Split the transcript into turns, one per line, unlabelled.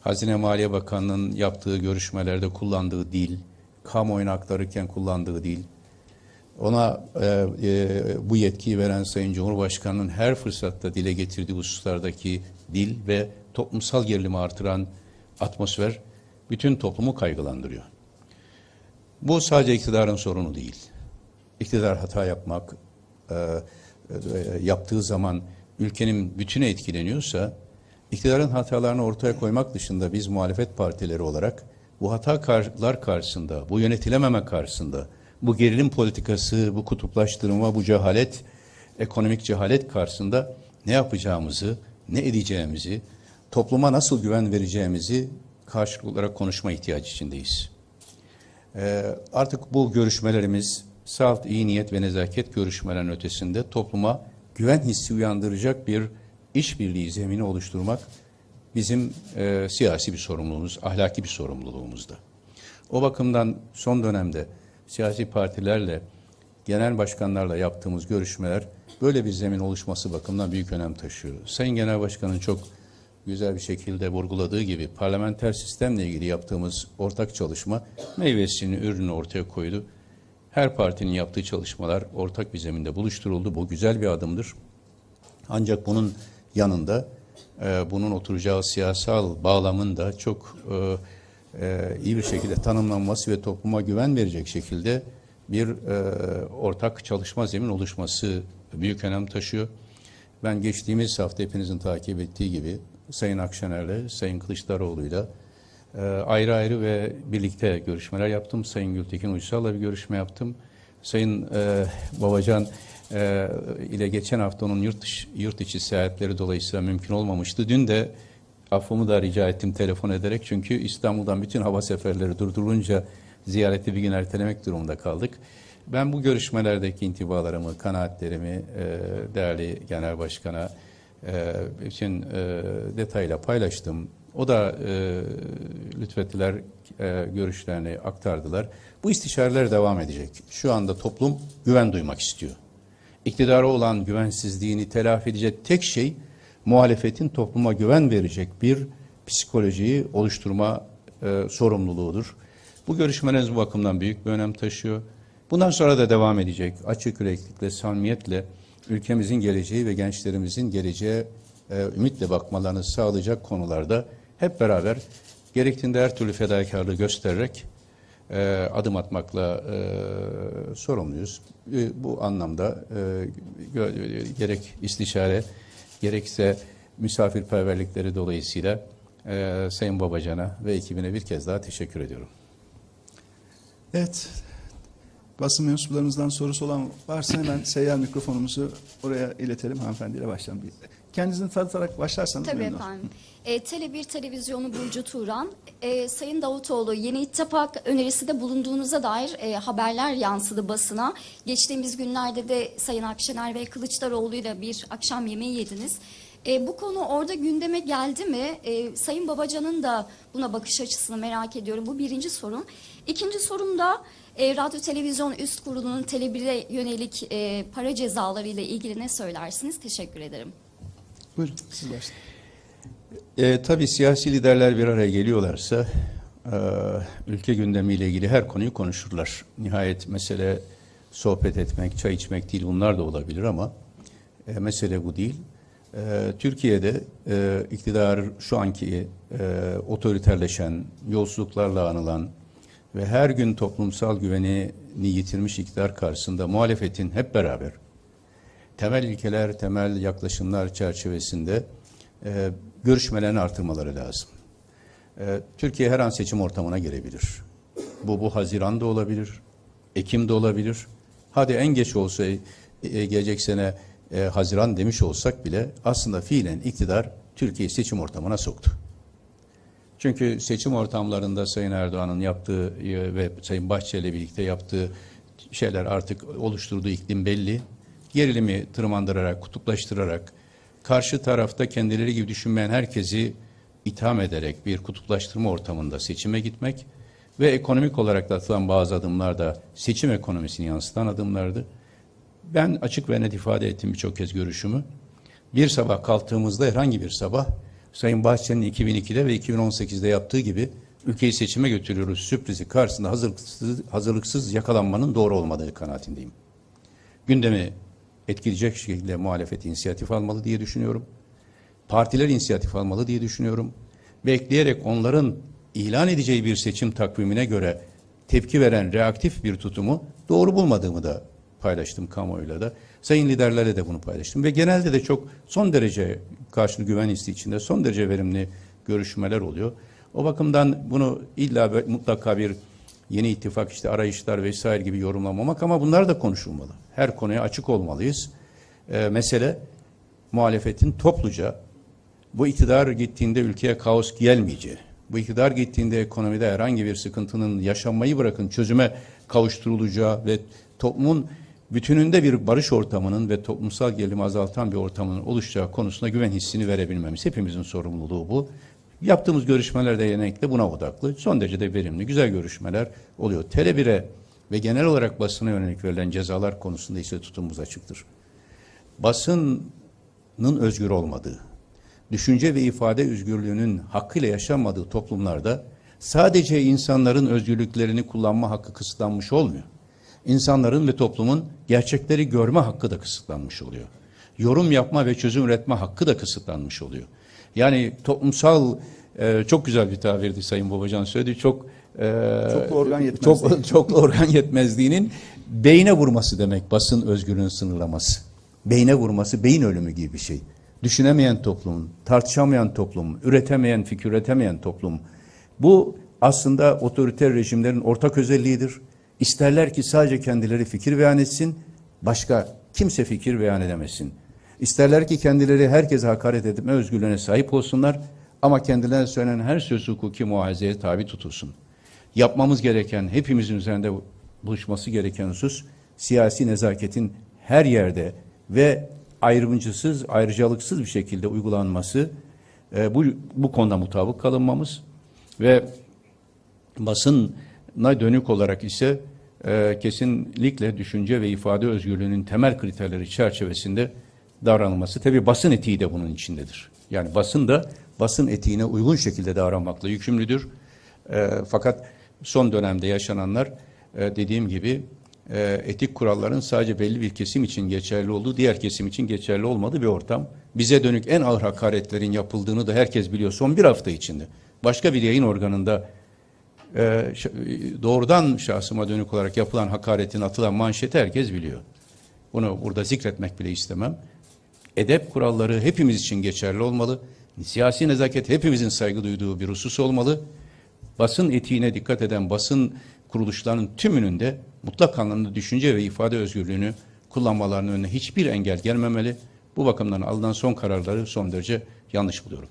Hazine Maliye Bakanı'nın yaptığı görüşmelerde kullandığı dil, kamuoyuna aktarırken kullandığı dil, ona e, e, bu yetkiyi veren Sayın Cumhurbaşkanı'nın her fırsatta dile getirdiği hususlardaki dil ve toplumsal gerilimi artıran atmosfer bütün toplumu kaygılandırıyor. Bu sadece iktidarın sorunu değil. İktidar hata yapmak, e, e, yaptığı zaman ülkenin bütünü etkileniyorsa, iktidarın hatalarını ortaya koymak dışında biz muhalefet partileri olarak bu hatalar karşısında, bu yönetilememe karşısında, bu gerilim politikası, bu kutuplaştırma, bu cehalet, ekonomik cehalet karşısında ne yapacağımızı, ne edeceğimizi, topluma nasıl güven vereceğimizi karşılıklı olarak konuşma ihtiyacı içindeyiz. Ee, artık bu görüşmelerimiz salt iyi niyet ve nezaket görüşmelerinin ötesinde topluma güven hissi uyandıracak bir işbirliği zemini oluşturmak bizim e, siyasi bir sorumluluğumuz, ahlaki bir sorumluluğumuzda. O bakımdan son dönemde siyasi partilerle, genel başkanlarla yaptığımız görüşmeler böyle bir zemin oluşması bakımından büyük önem taşıyor. Sayın Genel Başkan'ın çok güzel bir şekilde vurguladığı gibi parlamenter sistemle ilgili yaptığımız ortak çalışma meyvesini, ürünü ortaya koydu. Her partinin yaptığı çalışmalar ortak bir zeminde buluşturuldu. Bu güzel bir adımdır. Ancak bunun yanında e, bunun oturacağı siyasal bağlamın da çok e, e, iyi bir şekilde tanımlanması ve topluma güven verecek şekilde bir e, ortak çalışma zemin oluşması büyük önem taşıyor. Ben geçtiğimiz hafta hepinizin takip ettiği gibi Sayın Akşener'le, Sayın Kılıçdaroğlu'yla e, ayrı ayrı ve birlikte görüşmeler yaptım. Sayın Gültekin Uysal'la bir görüşme yaptım. Sayın e, Babacan e, ile geçen hafta onun yurt, dışı, yurt içi seyahatleri dolayısıyla mümkün olmamıştı. Dün de affımı da rica ettim telefon ederek çünkü İstanbul'dan bütün hava seferleri durdurulunca ziyareti bir gün ertelemek durumunda kaldık. Ben bu görüşmelerdeki intibalarımı, kanaatlerimi e, değerli Genel Başkan'a e, bütün e, detayla paylaştım. O da e, lütfettiler, e, görüşlerini aktardılar. Bu istişareler devam edecek. Şu anda toplum güven duymak istiyor. İktidara olan güvensizliğini telafi edecek tek şey muhalefetin topluma güven verecek bir psikolojiyi oluşturma e, sorumluluğudur. Bu görüşmeleriniz bu bakımdan büyük bir önem taşıyor. Bundan sonra da devam edecek. Açık yüreklikle, samimiyetle ülkemizin geleceği ve gençlerimizin geleceğe e, ümitle bakmalarını sağlayacak konularda hep beraber gerektiğinde her türlü fedakarlığı göstererek e, adım atmakla e, sorumluyuz. E, bu anlamda e, gerek istişare gerekse misafirperverlikleri dolayısıyla e, Sayın Babacan'a ve ekibine bir kez daha teşekkür ediyorum.
Evet. Basın mensuplarımızdan sorusu olan varsa hemen seyyar mikrofonumuzu oraya iletelim. Hanımefendiyle başlayalım. Kendinizi tanıtarak başlarsanız
Tabii
memnun
efendim. E, Tele1 Televizyonu Burcu Turan, e, Sayın Davutoğlu yeni ittifak önerisinde bulunduğunuza dair e, haberler yansıdı basına. Geçtiğimiz günlerde de Sayın Akşener ve Kılıçdaroğlu ile bir akşam yemeği yediniz. E, bu konu orada gündeme geldi mi? E, Sayın Babacan'ın da buna bakış açısını merak ediyorum. Bu birinci sorun. İkinci sorum da e, Radyo Televizyon Üst Kurulu'nun Tele1'e yönelik e, para cezaları ile ilgili ne söylersiniz? Teşekkür ederim.
Buyurun siz başlayın.
E, tabii siyasi liderler bir araya geliyorlarsa e, ülke gündemiyle ilgili her konuyu konuşurlar. Nihayet mesele sohbet etmek, çay içmek değil bunlar da olabilir ama e, mesele bu değil. E, Türkiye'de e, iktidar şu anki e, otoriterleşen, yolsuzluklarla anılan ve her gün toplumsal güvenini yitirmiş iktidar karşısında muhalefetin hep beraber temel ilkeler, temel yaklaşımlar çerçevesinde e, görüşmelerini artırmaları lazım. E, Türkiye her an seçim ortamına girebilir. Bu bu Haziran'da olabilir, Ekim'de olabilir. Hadi en geç olsa e, gelecek sene e, Haziran demiş olsak bile aslında fiilen iktidar Türkiye'yi seçim ortamına soktu. Çünkü seçim ortamlarında Sayın Erdoğan'ın yaptığı e, ve Sayın Bahçeli birlikte yaptığı şeyler artık oluşturduğu iklim belli. Gerilimi tırmandırarak, kutuplaştırarak, karşı tarafta kendileri gibi düşünmeyen herkesi itham ederek bir kutuplaştırma ortamında seçime gitmek ve ekonomik olarak da atılan bazı adımlar da seçim ekonomisini yansıtan adımlardı. Ben açık ve net ifade ettim birçok kez görüşümü. Bir sabah kalktığımızda herhangi bir sabah Sayın Bahçeli'nin 2002'de ve 2018'de yaptığı gibi ülkeyi seçime götürüyoruz sürprizi karşısında hazırlıksız, hazırlıksız yakalanmanın doğru olmadığı kanaatindeyim. Gündemi etkileyecek şekilde muhalefet inisiyatif almalı diye düşünüyorum. Partiler inisiyatif almalı diye düşünüyorum. Bekleyerek onların ilan edeceği bir seçim takvimine göre tepki veren reaktif bir tutumu doğru bulmadığımı da paylaştım kamuoyuyla da. Sayın liderlerle de bunu paylaştım ve genelde de çok son derece karşılığı güven hissi içinde son derece verimli görüşmeler oluyor. O bakımdan bunu illa ve mutlaka bir yeni ittifak işte arayışlar vesaire gibi yorumlamamak ama bunlar da konuşulmalı. Her konuya açık olmalıyız. Ee, mesele muhalefetin topluca bu iktidar gittiğinde ülkeye kaos gelmeyeceği, bu iktidar gittiğinde ekonomide herhangi bir sıkıntının yaşanmayı bırakın çözüme kavuşturulacağı ve toplumun bütününde bir barış ortamının ve toplumsal gerilimi azaltan bir ortamın oluşacağı konusunda güven hissini verebilmemiz. Hepimizin sorumluluğu bu. Yaptığımız görüşmelerde genellikle buna odaklı. Son derece de verimli, güzel görüşmeler oluyor. Tele1'e ve genel olarak basına yönelik verilen cezalar konusunda ise tutumumuz açıktır. Basının özgür olmadığı, düşünce ve ifade özgürlüğünün hakkıyla yaşanmadığı toplumlarda sadece insanların özgürlüklerini kullanma hakkı kısıtlanmış olmuyor. İnsanların ve toplumun gerçekleri görme hakkı da kısıtlanmış oluyor. Yorum yapma ve çözüm üretme hakkı da kısıtlanmış oluyor. Yani toplumsal e, çok güzel bir tabirdi Sayın Babacan söyledi. Çok e,
Çoklu organ yetmezliği.
Çok, çoklu organ yetmezliğinin beyne vurması demek basın özgürlüğünün sınırlaması. Beyne vurması beyin ölümü gibi bir şey. Düşünemeyen toplum, tartışamayan toplum, üretemeyen, fikir üretemeyen toplum. Bu aslında otoriter rejimlerin ortak özelliğidir. İsterler ki sadece kendileri fikir beyan etsin, başka kimse fikir beyan edemesin. İsterler ki kendileri herkese hakaret etme özgürlüğüne sahip olsunlar ama kendilerine söylenen her söz hukuki muhazeye tabi tutulsun. Yapmamız gereken, hepimizin üzerinde buluşması gereken husus siyasi nezaketin her yerde ve ayrımcısız, ayrıcalıksız bir şekilde uygulanması, e, bu, bu konuda mutabık kalınmamız ve basına dönük olarak ise e, kesinlikle düşünce ve ifade özgürlüğünün temel kriterleri çerçevesinde davranılması. Tabii basın etiği de bunun içindedir. Yani basın da basın etiğine uygun şekilde davranmakla yükümlüdür. E, fakat son dönemde yaşananlar e, dediğim gibi e, etik kuralların sadece belli bir kesim için geçerli olduğu, diğer kesim için geçerli olmadığı bir ortam. Bize dönük en ağır hakaretlerin yapıldığını da herkes biliyor son bir hafta içinde. Başka bir yayın organında e, doğrudan şahsıma dönük olarak yapılan hakaretin atılan manşeti herkes biliyor. Bunu burada zikretmek bile istemem. Edep kuralları hepimiz için geçerli olmalı. Siyasi nezaket hepimizin saygı duyduğu bir husus olmalı. Basın etiğine dikkat eden basın kuruluşlarının tümünün de mutlak anlamda düşünce ve ifade özgürlüğünü kullanmalarının önüne hiçbir engel gelmemeli. Bu bakımdan alınan son kararları son derece yanlış buluyorum.